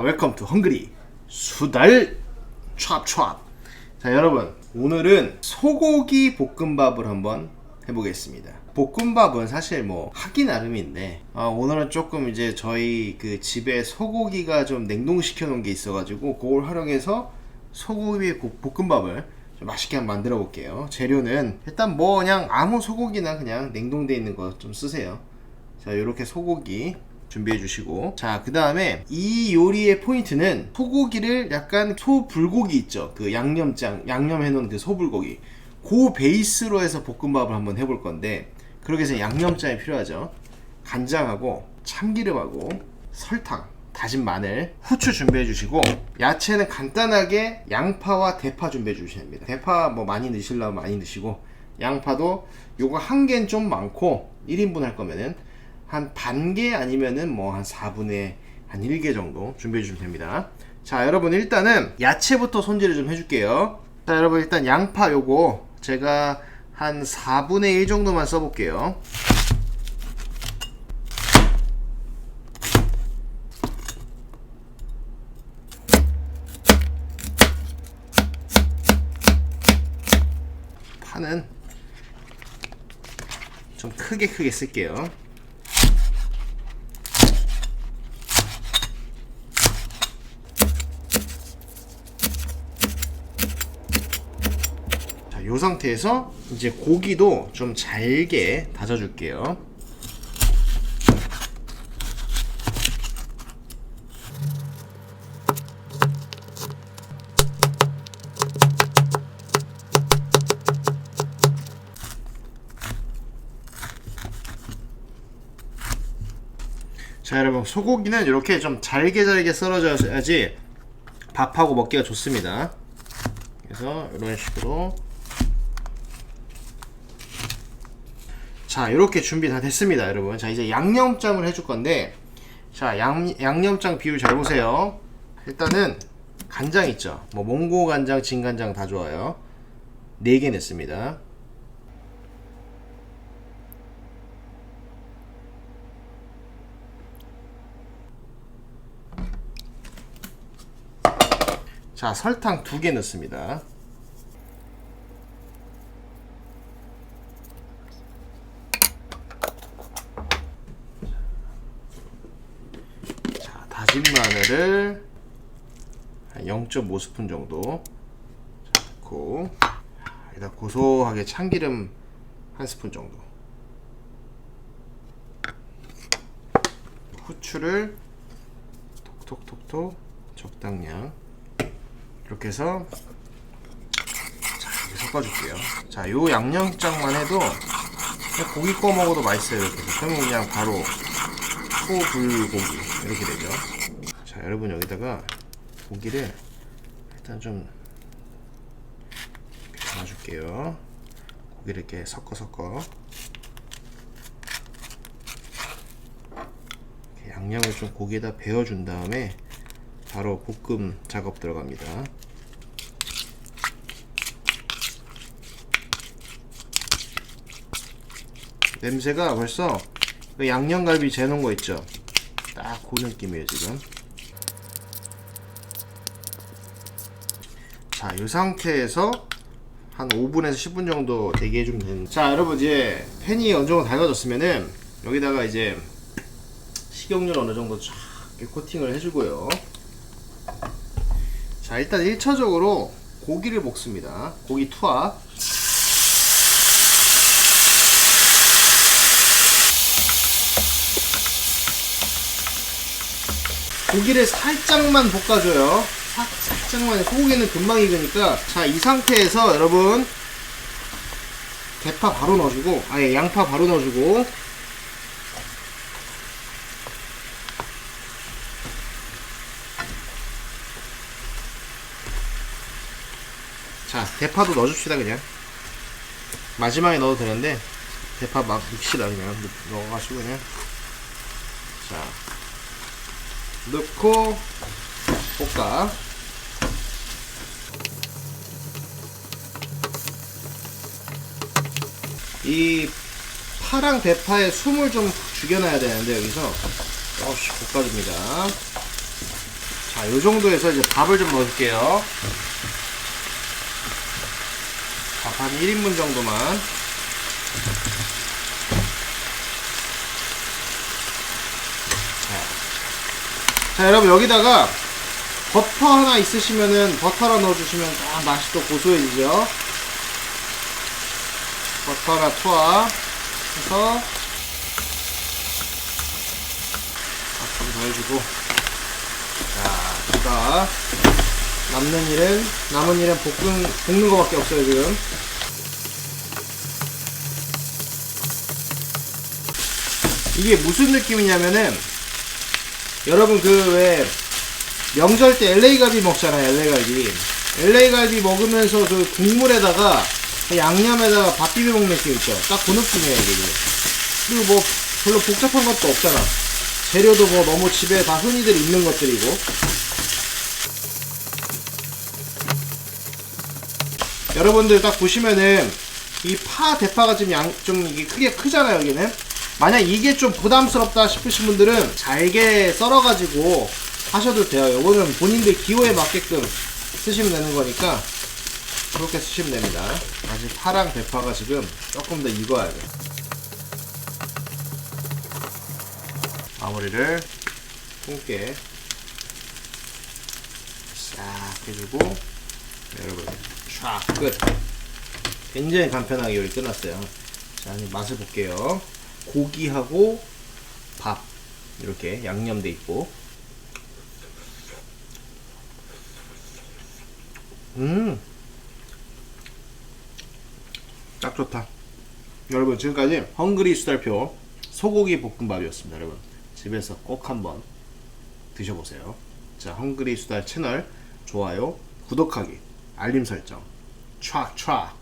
웰컴 투 헝그리 수달 찹찹. 자 여러분 오늘은 소고기 볶음밥을 한번 해보겠습니다. 볶음밥은 사실 뭐 하기 나름인데 아, 오늘은 조금 이제 저희 그 집에 소고기가 좀 냉동시켜 놓은 게 있어가지고 그걸 활용해서 소고기 고- 볶음밥을 좀 맛있게 한번 만들어 볼게요. 재료는 일단 뭐 그냥 아무 소고기나 그냥 냉동돼 있는 거 좀 쓰세요. 자 이렇게 소고기 준비해 주시고. 자 그 다음에 이 요리의 포인트는 소고기를 약간 소불고기 있죠. 그 양념장 양념해 놓은 그 소불고기. 그 베이스로 해서 볶음밥을 한번 해볼 건데 그러기 위해서 양념장이 필요하죠. 간장하고 참기름하고 설탕 다진 마늘 후추 준비해 주시고 야채는 간단하게 양파와 대파 준비해 주셔야 됩니다. 대파 뭐 많이 넣으시려면 많이 넣으시고 양파도 요거 한 개는 좀 많고 1인분 할 거면은 한 반 개 아니면은 뭐 한 4분의 한 1개 정도 준비해 주시면 됩니다. 자, 여러분 일단은 야채부터 손질을 좀 해줄게요. 자, 여러분 일단 양파 요거 제가 한 4분의 1 정도만 써볼게요. 파는 좀 크게 크게 쓸게요. 자, 요 상태에서 이제 고기도 좀 잘게 다져줄게요. 자, 여러분 소고기는 이렇게 좀 잘게 잘게 썰어져야지 밥하고 먹기가 좋습니다. 그래서 이런 식으로 자 이렇게 준비 다 됐습니다 여러분. 자 이제 양념장을 해줄 건데 자 양, 양념장 비율 잘 보세요. 일단은 간장 있죠? 뭐 몽고 간장 진간장 다 좋아요. 4개 냈습니다. 자 설탕 2개 넣습니다 자, 다진 마늘을 한 0.5스푼 정도 자, 넣고 여기다 고소하게 참기름 한 스푼 정도. 후추를 톡톡톡톡 적당량 이렇게 해서 자, 섞어줄게요. 자, 요 양념장만 해도 고기 구워 먹어도 맛있어요 이렇게. 해서 그러면 그냥 바로 소불고기 이렇게 되죠. 자, 여러분 여기다가 고기를 일단 좀 담아줄게요. 고기를 이렇게 섞어 섞어 이렇게 양념을 좀 고기에다 배워준 다음에 바로 볶음 작업 들어갑니다. 냄새가 벌써 그 양념갈비 재놓은 거 있죠? 딱 그 느낌이에요 지금 자 이 상태에서 한 5분에서 10분 정도 대기해 주면 되는. 자 여러분 이제 팬이 어느 정도 달궈졌으면은 여기다가 이제 식용유를 어느 정도 쫙 코팅을 해주고요. 자 일단 1차적으로 고기를 볶습니다. 고기 투하. 고기를 살짝만 볶아줘요. 사, 살짝만 소고기는 금방 익으니까 자 이 상태에서 여러분 대파 바로 넣어주고 아예 양파 바로 넣어주고. 자 대파도 넣어줍시다 그냥. 마지막에 넣어도 되는데 대파 막 넣읍시다 그냥. 넣어가지고 그냥. 자 넣고 볶아 이 파랑 대파의 숨을 좀 죽여놔야 되는데 여기서 어씨 볶아줍니다 자, 요 정도에서 이제 밥을 좀 넣을게요. 밥 한 1인분 정도만. 자. 자, 여러분 여기다가 버터 하나 있으시면은 버터 하나 넣어주시면 딱 맛이 또 고소해지죠. 버터 하나 투하해서 좀더 해주고 자, 제가 남는 일은 남은 일은 볶은 볶는 거밖에 없어요 지금. 이게 무슨 느낌이냐면은 여러분 그 왜 명절 때 LA 갈비 먹잖아요 LA 갈비. LA 갈비 먹으면서 그 국물에다가 그 양념에다가 밥 비벼 먹는 느낌 있죠. 딱 그 느낌이에요 이게. 그리고 뭐 별로 복잡한 것도 없잖아. 재료도 뭐 너무 집에 다 흔히들 있는 것들이고. 여러분들 딱 보시면은 이 파 대파가 좀양좀 이게 크게 크잖아요 여기는. 만약 이게 좀 부담스럽다 싶으신 분들은 잘게 썰어가지고 하셔도 돼요. 요거는 본인들 기호에 맞게끔 쓰시면 되는 거니까 그렇게 쓰시면 됩니다. 아직 파랑 대파가 지금 조금 더 익어야 돼. 마무리를 얇게 싹 해주고 네, 여러분 쫙 끝. 굉장히 간편하게 요리 끝났어요. 자, 이제 맛을 볼게요. 고기하고 밥 이렇게 양념돼 있고. 음, 딱 좋다. 여러분 지금까지 헝그리 수달표 소고기 볶음밥이었습니다. 여러분 집에서 꼭 한번 드셔보세요. 자, 헝그리 수달 채널 좋아요, 구독하기, 알림 설정, 촥촥.